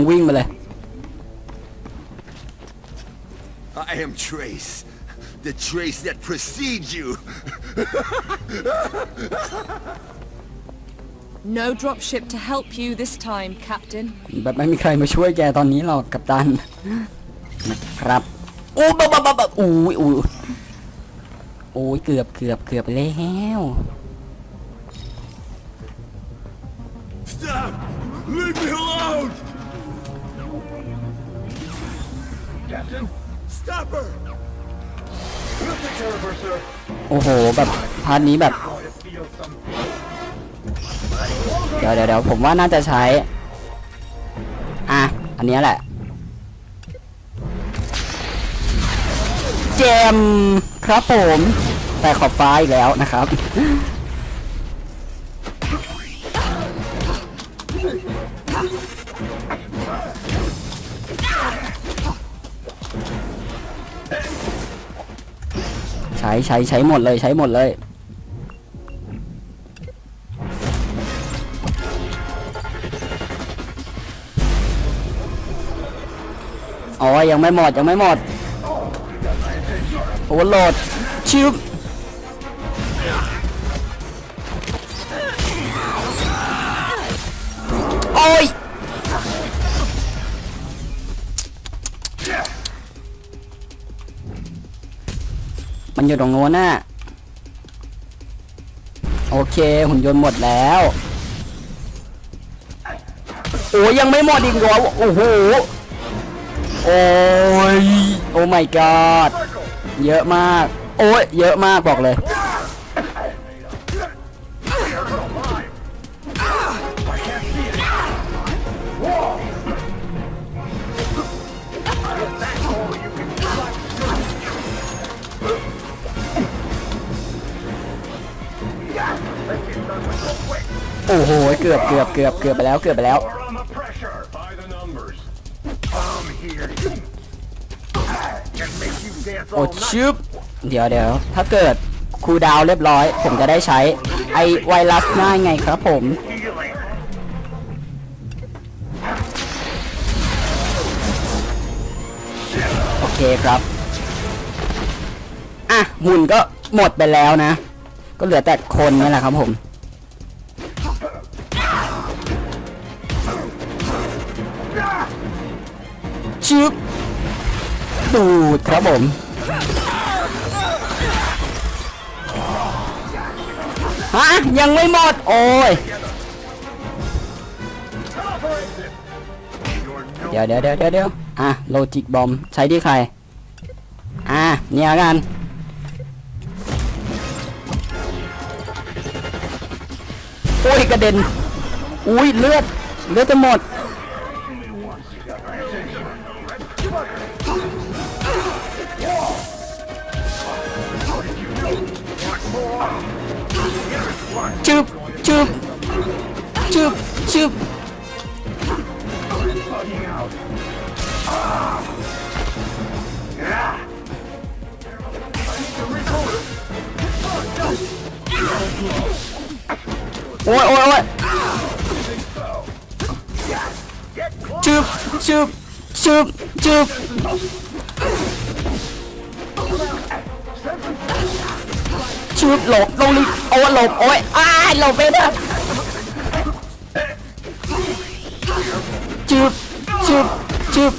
นู่นไงกำลังวิ่งไปเลย I am Trace. The Trace that precedes you. No dropship to help you this time, Captain. แบบไม่มีใครมาช่วยแกตอนนี้หรอกกับตันนะครับโอ้บบบบบบอู้ยอู้ยโอ้ยเกือบเกือบเกือบแล้ว โอ้โห แบบพาร์ทนี้แบบ Going to feel some เดี๋ยวเดี๋ยวเดี๋ยวผมว่าน่าจะใช้ อะ อันเนี้ยแหละ เจมครับผม แต่ขอบฟ้าอีกแล้วนะครับ ใช้ใช้ใช้หมดเลยใช้หมดเลย อ๋อ ยังไม่หมด ยังไม่หมดโอเวอร์โหลดชิบ มันอยู่ตรงโน้นน่ะ โอเค หุ่นยนต์หมดแล้ว โอ้ยยังไม่หมดอีกเหรอโอ้โห โอ้ย โอ้ my god เยอะมาก โอ้ย เยอะมากบอกเลย โอ้โหเกือบเกือบเกือบเกือบไปแล้วเกือบไปแล้ว โอ้ชึบเดี๋ยวเดี๋ยวถ้าเกิดคูดาวเรียบร้อย ผมจะได้ใช้ไอไวรัสหน้าไงครับผมโอเคครับ อะหุ่นก็หมดไปแล้วนะ ก็เหลือแต่คนนี่แหละครับผม ชึบดูดครับผมฮะยังไม่หมด โอ้ย เดี๋ยวเดี๋ยวเดี๋ยวเดี๋ยวเดี๋ยวอะโลจิกบอมใช้ที่ใคร อะเนี่ยกัน โอ้ย กระเด็น อุ้ยเลือด เลือดจะหมด ชึบชึบชึบชึบโอ้ย ชึบชึบชึบชึบชึบหลบลงลิโอ้หลบโอ้ยอ้ายหลบไปนะชึบชึบชึบ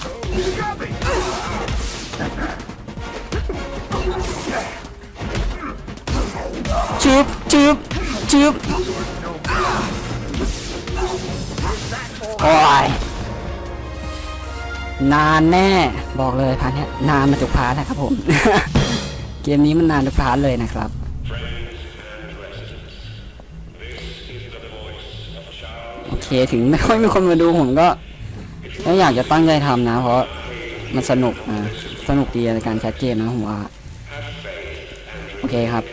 ชึบชึบชึบโอ้ยนานแน่บอกเลยพาร์ทเนี้ยนานมาทุกพาร์ทนะครับผม เกมนี้มันนานทุกพาร์ทเลยนะครับ ถึงไม่ค่อยมีคนมาดูผมก็ก็อยากจะตั้งใจทำนะ เพราะมันสนุกนะสนุกดีในการแคสเกมนะผมว่าโอเคครับ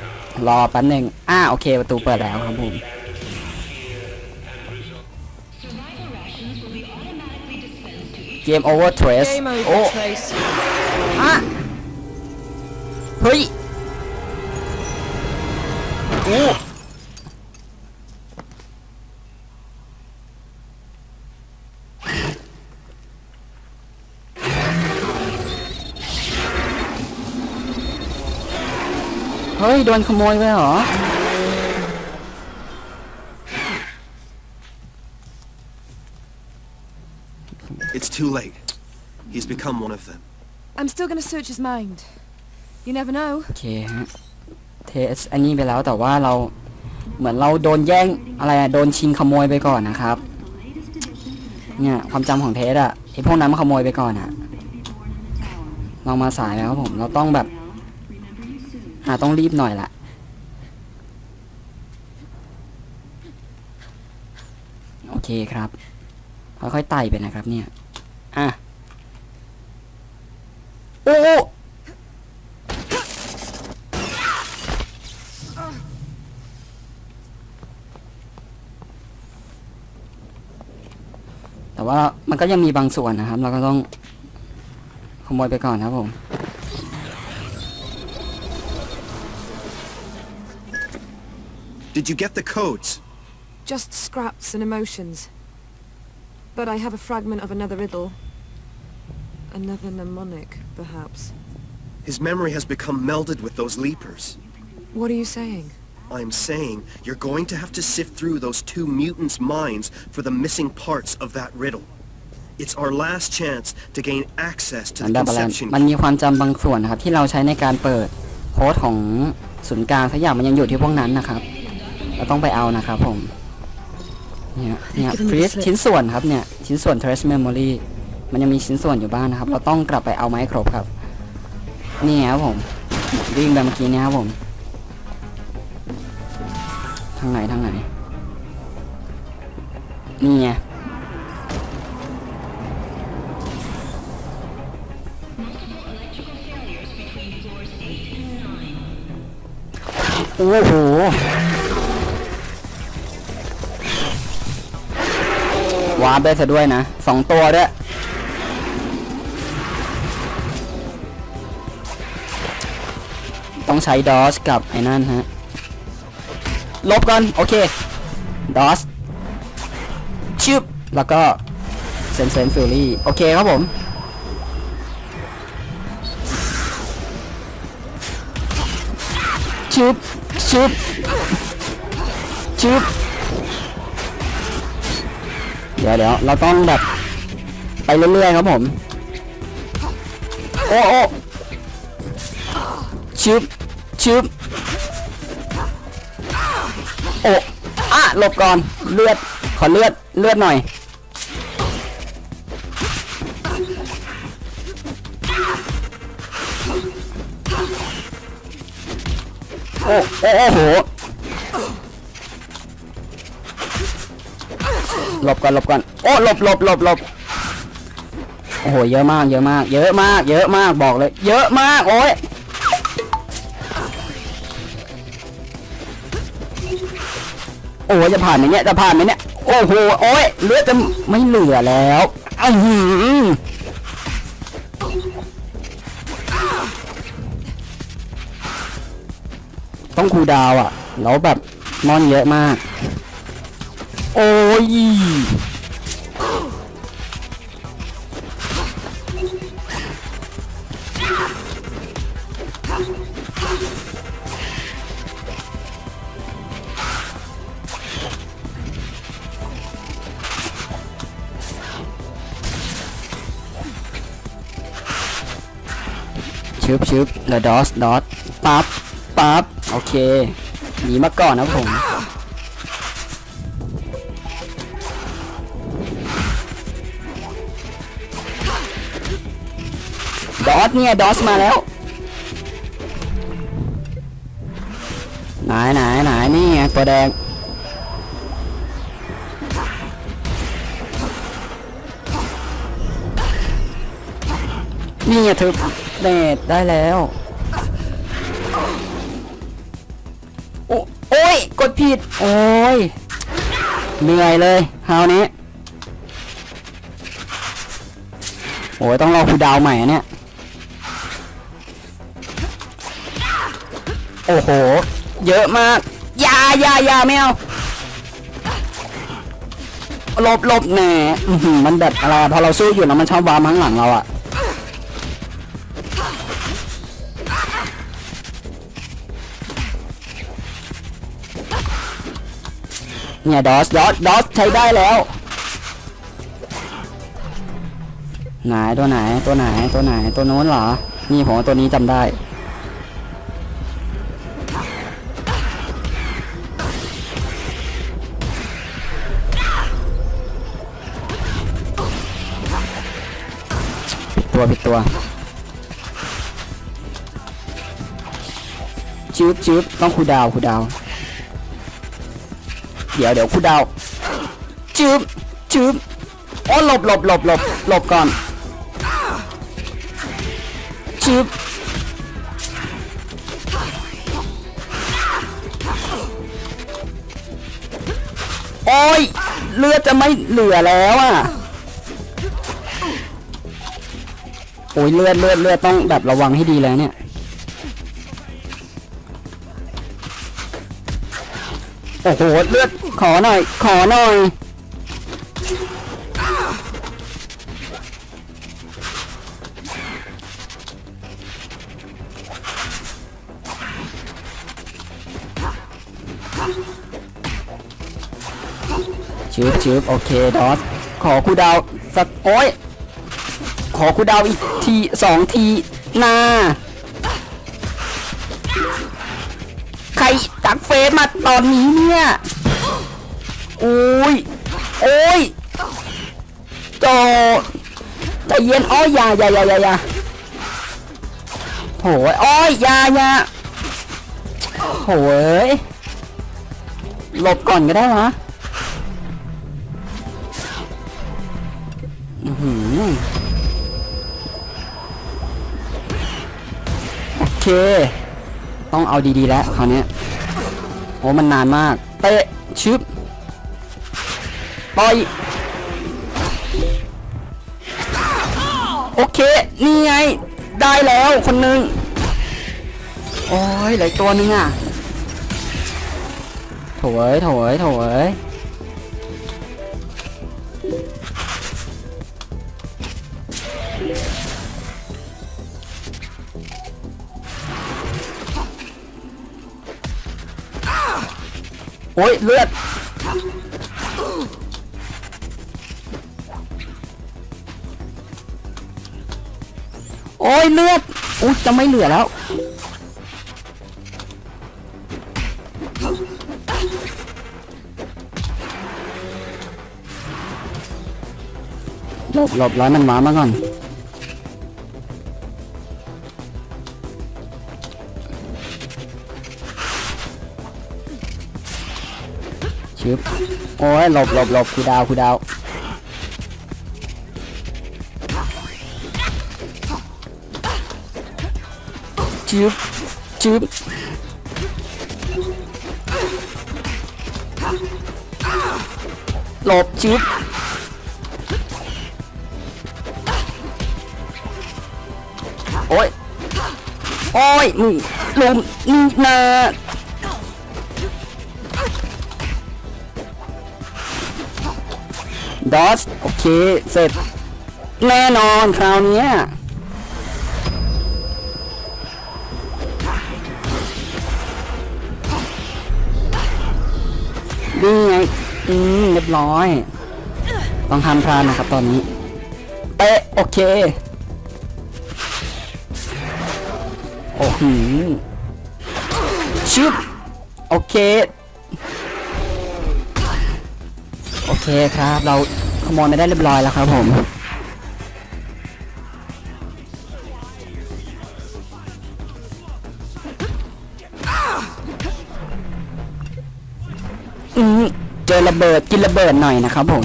รอแป๊บหนึ่งอ่าโอเค ประตูเปิดแล้วครับผมเกมโอเวอร์เทรส Game โอ้ over, Trace. อะเฮ้ยโอ้ เฮ้ย โดนขโมยไปเหรอ It's too late. He's become one of them. I'm still gonna search his mind. You never know. โอเคฮะ เทสอันนี้ไปแล้วแต่ว่าเราเหมือนเราโดนแย่งอะไรอะโดนชิงขโมยไปก่อนนะครับ เนี่ยความจำของเทสอะไอพวกนั้นมันขโมยไปก่อนอะเรามาสายแล้วครับผม เราต้องแบบ อ่าต้องรีบหน่อยละโอเคครับค่อยๆไต่ไปนะครับ เนี่ย อะโอ้โอ้แต่ว่ามันก็ยังมีบางส่วนนะครับ เราก็ต้องขโมยไปก่อนครับผม Did you get the codes? Just scraps and emotions. But I have a fragment of another riddle. Another mnemonic, perhaps. His memory has become melded with those leapers. What are you saying? I'm saying you're going to have to sift through those two mutants' minds for the missing parts of that riddle. It's our last chance to gain access to อัน the ดับอะไร conception มันมีความจำบางส่วนนะครับ ที่เราใช้ในการเปิดโค้ดของศูนย์กลางสักอย่างมันยังอยู่ที่พวกนั้นนะครับ เราต้องไปเอานะครับผม เนี่ยเนี่ยฟรีชิ้นส่วนครับเนี่ย ชิ้นส่วน trace memory มันยังมีชิ้นส่วนอยู่บ้างนะครับ เราต้องกลับไปเอามาให้ครบครับ นี่ครับผมวิ่งไปเมื่อกี้เนี่ยครับผม ทางไหนทางไหน นี่ไงโอ้โห วาร์ปได้ซะด้วยนะสองตัวด้วยต้องใช้ดอสกับไอ้นั่นฮะ ลบกันโอเคดอสชึบแล้วก็เซนเซนฟิลลี่โอเคครับผม ชึบชึบชึบ เดี๋ยวเดี๋ยวเราต้องแบบไปเรื่อยๆครับผม โอ้โอ้ชึบชึบโอ้อะหลบก่อน เลือด ขอเลือด เลือดหน่อย โอ้โอ้โอ้โห หลบก่อนหลบก่อนโอ้หลบหลบหลบหลบโอ้โหเยอะมากเยอะมาก เยอะมาก เยอะมากบอกเลย เยอะมากโอ้ยโอ้จะผ่านไหมเนี่ยจะผ่านไหมเนี่ยโอ้โหโอ้ยเลือดจะไม่เหลือแล้วอ้าวหือต้องคูดาวอะแล้วแบบนอนเยอะมาก โอ้ยชึบชึบแล้วดอสดอสปั๊บปั๊บโอเคหนีมาก่อนนะผม สเนี่ยดอสมาแล้วไหนไหนไหนนี่ไงตัวแดงนี่ไงเธอเนตได้แล้วโอโอ้ยกดผิด โอ้ยเหนื่อยเลยคราวนี้ โอ้ยต้องรอคูดาวใหม่เนี่ย โอ้โห เยอะมากยายายาแมวหลบลบแหน่มันแบบอะไรอพอเราสู้อยู่แล้วมันชอบวาร์มข้างหลังเราอะเนี่ยดอสดอสดอสใช้ได้แล้ว ไหนตัวไหนตัวไหนตัวไหนตัวโน้นเหรอ นี่ผมตัวนี้จำได้ ตัวผิดตัวชืบชืบต้องคูดาวคูดาว เดี๋ยวเดี๋ยวคูดาวน์ชืบชืบโอ้หลบหลบหลบหลบหลบก่อนชืบโอ้ยเลือดจะไม่เหลือแล้วอะ อ้ยเลือดเลือดเลือดต้องแบบระวังให้ดีเลยเนี่ย โอ้โหเลือดขอหน่อย ขอหน่อยชืบชืบโอเคดอสขอคูดาวสักโอ้ย ขอคูลดาวอีกทีสองทีนาใครตักเฟซมาตอนนี้เนี่ยโอ้ยโอ้ยโจใจเย็นอ้อยยายายายาอยาโหยอ้อยยายาโหยหลบก่อนก็ได้วะ ต้องเอาดีๆแล้วคราวนี้โอ้มันนานมาก เตะชึบต่อย โอเค นี่ไง ได้แล้วคนหนึ่งโอ้ยหลืออกตัวนึงอะโถอยโถอยโถอย โอ้ยเลือด โอ้ยเลือดอุ้ยจะไม่เหลือแล้ว หลบหลบร้อยมันหมามาก่อน โอ้ยหลบหลบหลบคูดาวคูดาวจึ๊บจึ๊บหลบจึ๊บโอ้ย โอ้ยมึงลุมนี่นา อส โอเค เสร็จ แน่นอนคราวนี้นี่ไง อืม เรียบร้อย ต้องทำพลานนะครับตอนนี้ เป๊ะ โอเค โอ้โหชึบโอเค โอเคครับ เรา ขโมยมาได้เรียบร้อยแล้วครับผมอืมเจอระเบิดกินระเบิดหน่อยนะครับผม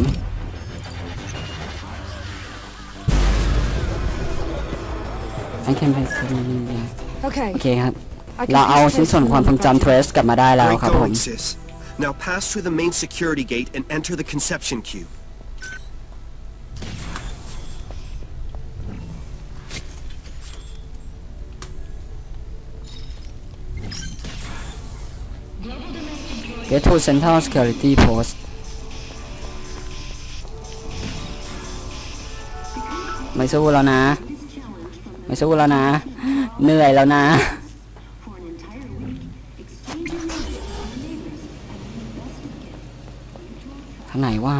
I can play โอ Okay, เคครับ I can เราเอา use ชิ้นส่วนความทรงจำ Trace กลับมาได้แล้ว Great ครับผม going, sis. Now pass through the main security gate and enter the conception cube. Get to Central Security Post ไม่สู้แล้วนะ ไม่สู้แล้วนะ เหนื่อยแล้วนะ ทางไหนว่า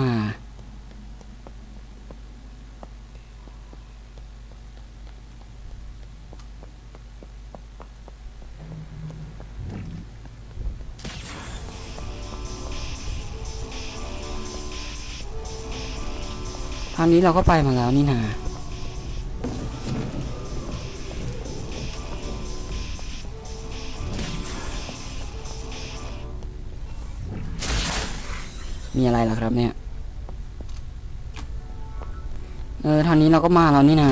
างนี้เราก็ไปมาแล้วนี่นามีอะไรล่ะครับเนี่ย เออทางนี้เราก็มาแล้วนี่นา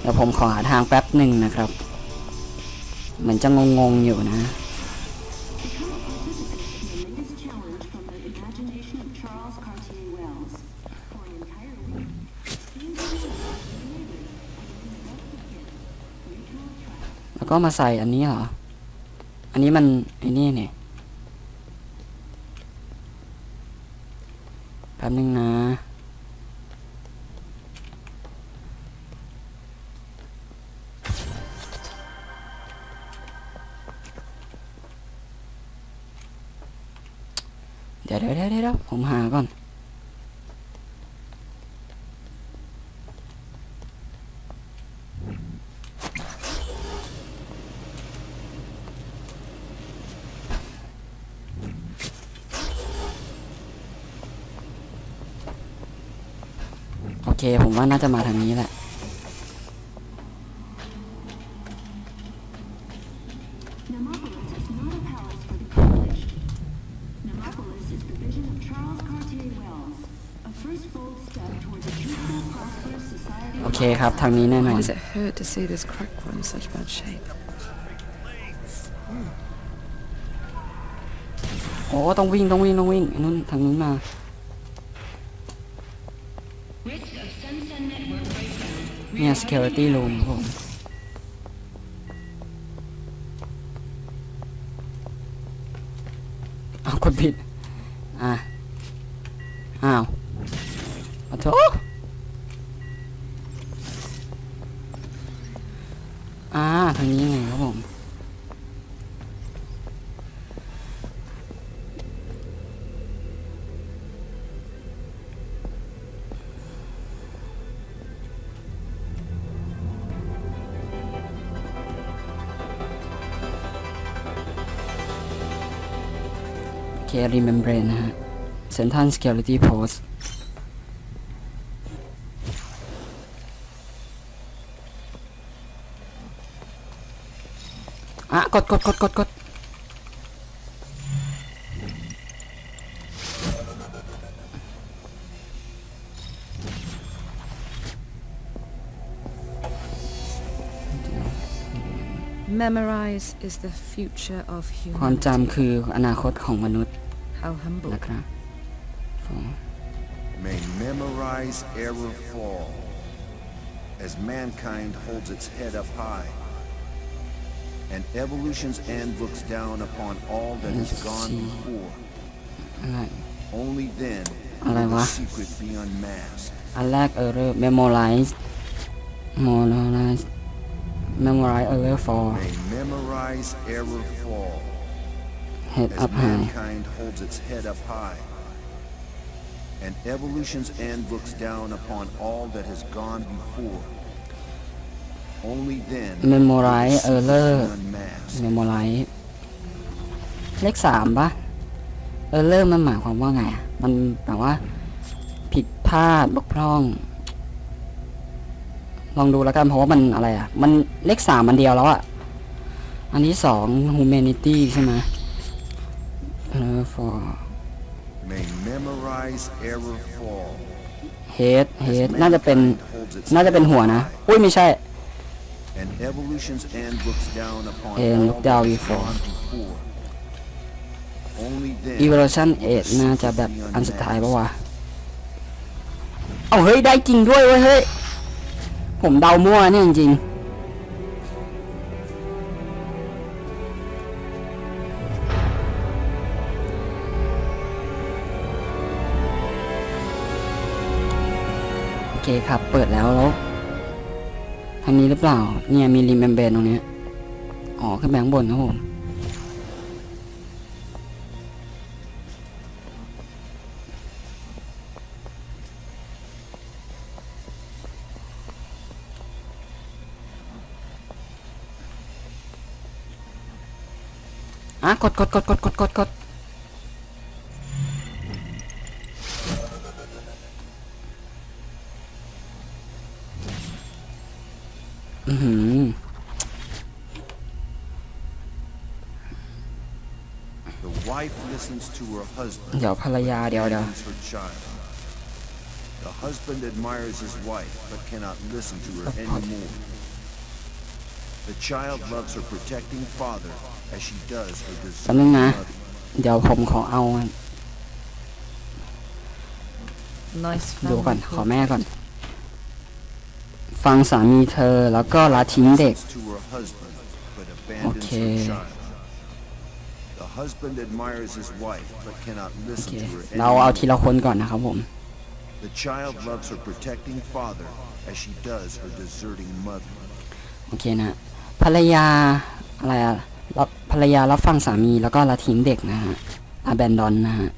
เดี๋ยวผมขอหาทางแป๊บหนึ่งนะครับ เหมือนจะงงๆอยู่นะ ก็มาใส่อันนี้เหรอ อันนี้มันไอ้นี่เนี่ยแป๊บนึงนะ เดี๋ยวเดี๋ยวเดี๋ยวเดี๋ยวผมหาก่อน ผมว่าน่าจะมาทางนี้แหละ Nemopolis is not a palace for the privileged. Nemopolis is the vision of Charles Cartier Wells, a first bold step towards a peaceful, prosperous society. โอเคครับ ทางนี้แน่นอ Why น does it hurt to see this cracked one in such bad shape? โอ้ต้องวิ่งต้องวิ่งต้องวิ่งนู่นทางนู้นมา เนี่ย security room ผมเอากดผิด อะ อ้าวขอโทษอ่า ทางนี้ไงครับ ผมโอเค remembrance นะฮะ Central Security Post อะ กดกดกดกดกดเ Memorize is the future of ความ humanity. จำคืออนาคตของมนุษย์ How humble. May memorize error fall as mankind holds its head up high and evolution's end looks down upon all that has gone before. Only then will the secret be unmasked. I like error memorized. Memorize. Memorize error fall. May memorize error fall. Head as up high mankind holds its head up high. And evolution's end looks down upon all that has gone before. Only then will the memorize secret error be unmasked. memorize เลขสามปะ error มันหมายความว่าไงอะมันแบบว่า ผิดพลาดบกพร่อง ลองดูแล้วกันเพราะว่ามันอะไรอะ มันเลขสามมันเดียวแล้วอะ อันที่สอง humanity ใช่ไหม error for May memorize error fall. head as head น่าจะเป็น mankind holds its น่าจะเป็นหัวนะ อุ้ยไม่ใช่ And evolution's end looks down upon And all look down that has before. gone before. Only then evolution will the 8น่าจะ secret แบบ be อันสุดท้ายปะ unmasked. วะเอาเฮ้ย ได้จริงด้วยเว้ยเฮ้ย ผมเดามั่วเนี่ยจริงๆ เคครับ เปิดแล้วแล้วทางนี้หรือเปล่า เนี่ยมีริมแบนๆตรงนี้ อ๋อขึ้นไปข้างบนครับผมอะกดกดกดกดกดกดกด เดี๋ยวภรรยาเดี๋ยวเดี๋ยว abandons her child. The husband admires his wife, but cannot listen to her anymore. The child loves her protecting father as she does her แป๊บนึง deserting นะ mother. เดี๋ยวผมขอเอา Nice ดูก่อน family ขอ cult. แม่ก่อน ฟังสามีเธอแล้วก็ละทิ้งเด็ก Listens to her husband, but abandons Okay. her child. The husband admires his wife, but cannot โอ listen เค to her เราเอา anymore. ทีละคนก่อนนะครับผม The child loves her protecting father as she does her deserting mother. โอเคนะ ภรรยาอะไรอะรับภรรยารับฟังสามีแล้วก็ละทิ้งเด็กนะฮะ abandon นะฮะ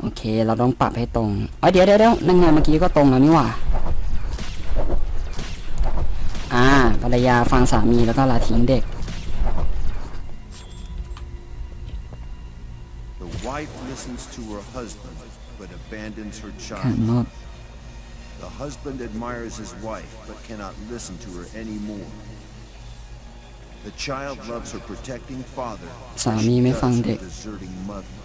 โอเค เราต้องปรับให้ตรงเอ้ยเดี๋ยวเดี๋ยวเดี๋ยวนั่นไงเมื่อกี้ก็ตรงแล้วนี่หว่า อ่า ภรรยาฟังสามีแล้วก็ละทิ้งเด็ก wife listens to her husband, but abandons her แข่ง child. รอบ The husband admires his wife, but cannot listen to her anymore. The child loves her protecting father, as สามี she ไม่ does ฟัง her เด็ก deserting mother.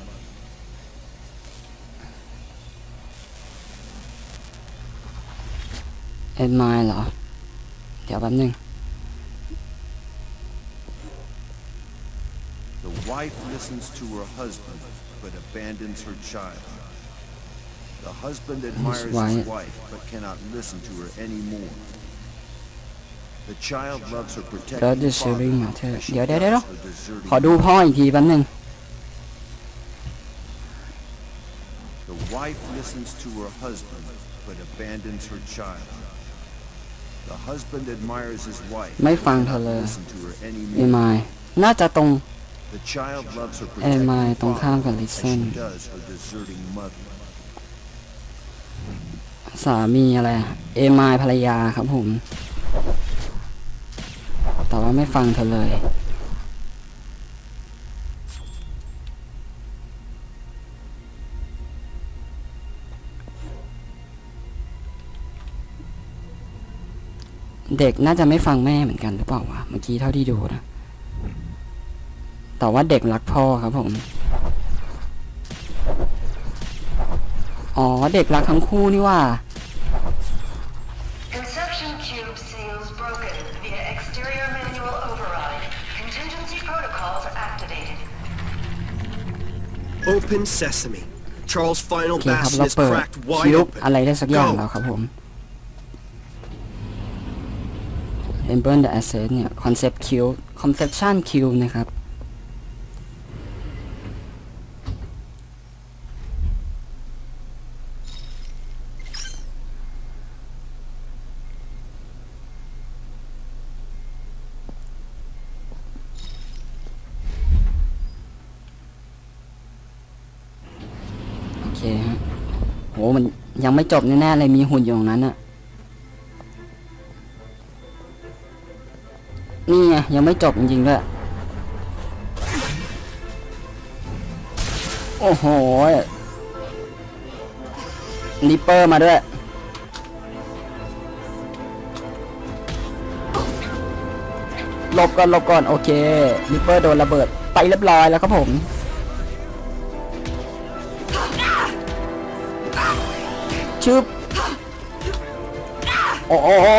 เอ็ดมายเหรอ เดี๋ยวแป๊บนึง The wife listens to her husband, but abandons her child. The husband admires his wife. wife, but cannot listen to her anymore. The child loves her protecting the father, sharing matter. as she เดี๋ยวเดี๋ยวเดี๋ยว does her deserting ขอดูพ่ออีกทีแป๊บนึง The wife listens to her husband, but abandons her child. The husband admires his wife, ไม่ but ฟัง cannot เธอเลย listen to her เอ็ anymore. มายน่าจะตรง The child loves her เอ็มาย protecting ตรงข้ามกับ father, as she listen does her deserting mother. สามีอะไรอะเอมายภรรยาครับผม แต่ว่าไม่ฟังเธอเลยเด็กน่าจะไม่ฟังแม่เหมือนกันหรือเปล่าวะเมื่อกี้เท่าที่ดูนะ แต่ว่าเด็กรักพ่อครับผม อ๋อเด็กรักทั้งคู่นี่ว่า Conception cube seals broken via exterior manual override. Contingency protocols activated. Open sesame. Charles' โอ final เคครับ bastion เรา is เปิด cracked คิ wide ว open. อะไรได้สักอย่าง Go. แล้วครับผม Enable the Asset เนี่ย Concept Q Conception Q นะครับ โอเคฮะ โห มันยัง ไม่จบแน่ๆเลยมีหุ่นอยู่ตรงนั้นอะนี่ไงยังไม่จบจริงๆด้วย โอ้โหนิปเปอร์มาด้วย หลบก่อนหลบก่อน โอเคนิปเปอร์โดนระเบิดไปเรียบร้อยแล้วครับผม ชึบโอ้โอ้โอ้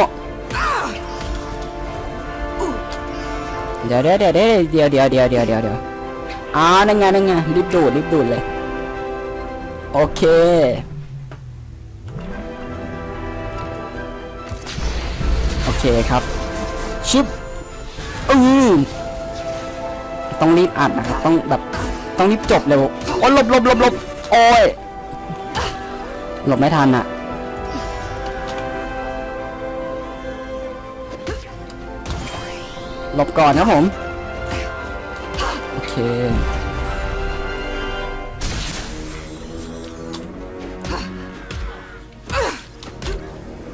เดี๋ยวเดี๋ยวเดี๋ยวเดี๋ยวเดี๋ยวเดี๋ยวเดี๋ยวเดี๋ยวเดี๋ยวอ่านั่นไงนั่นไงรีบดูดรีบดูดเลย โอเค โอเคครับชึบอือต้องรีบอัดนะครับ ต้องแบบ ต้องรีบจบเร็วโอ้หลบหลบหลบหลบโอ้ย หลบไม่ทันอะหลบก่อนครับผม โอเค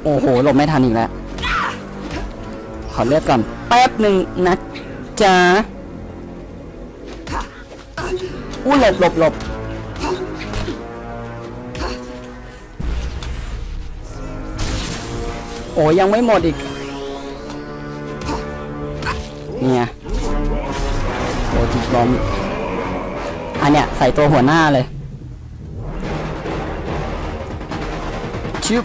โอ้โห หลบไม่ทันอีกแล้ว ขอเลือกก่อน แป๊บหนึ่งนะจ๊ะอู้หลบหลบหลบ โอ้ยังไม่หมดอีก เนี่ยโอ้จิกล้มอันเนี้ยใส่ตัวหัวหน้าเลยชึบ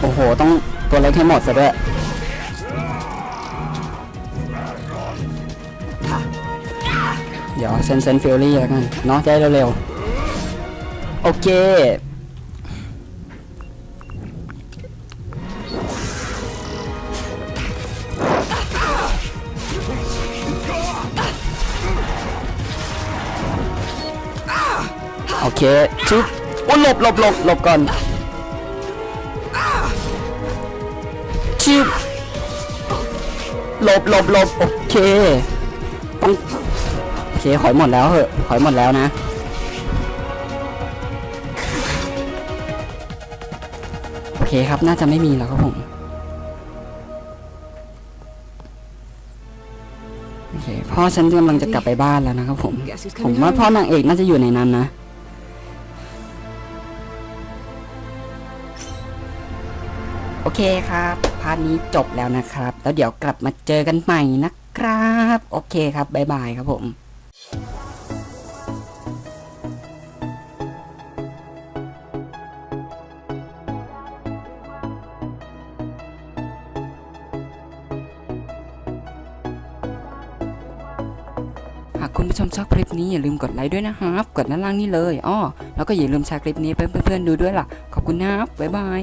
โอ้โห ต้องตัวเล็กให้หมดซะด้วยเดี๋ยวเซนเซนฟิลลี่แล้วกันเนาะจะได้เร็วๆ โอเค โอเคชึบโอ้หลบหลบหลบหลบก่อนชึบหลบหลบหลบโอเคต้องโอเคขอยหมดแล้วเหอะขอยหมดแล้วนะ คครับ น่าจะไม่มีแล้วครับผม โอเค พ่อฉันกำลังจะกลับไปบ้านแล้วนะครับผม ผมว่าพ่อนางเอกน่าจะอยู่ในนั้นนะ โอเคครับ พาร์ทนี้จบแล้วนะครับ แล้วเดี๋ยวกลับมาเจอกันใหม่นะครับ โอเคครับ บ๊ายบายครับผม ผู้ชมชอบคลิปนี้อย่าลืมกดไลค์ด้วยนะครับ กดด้านล่างนี่เลยอ้อแล้วก็อย่าลืมแชร์คลิปนี้ไปเพื่อนๆดูด้วยล่ะ ขอบคุณนะครับบ๊ายบาย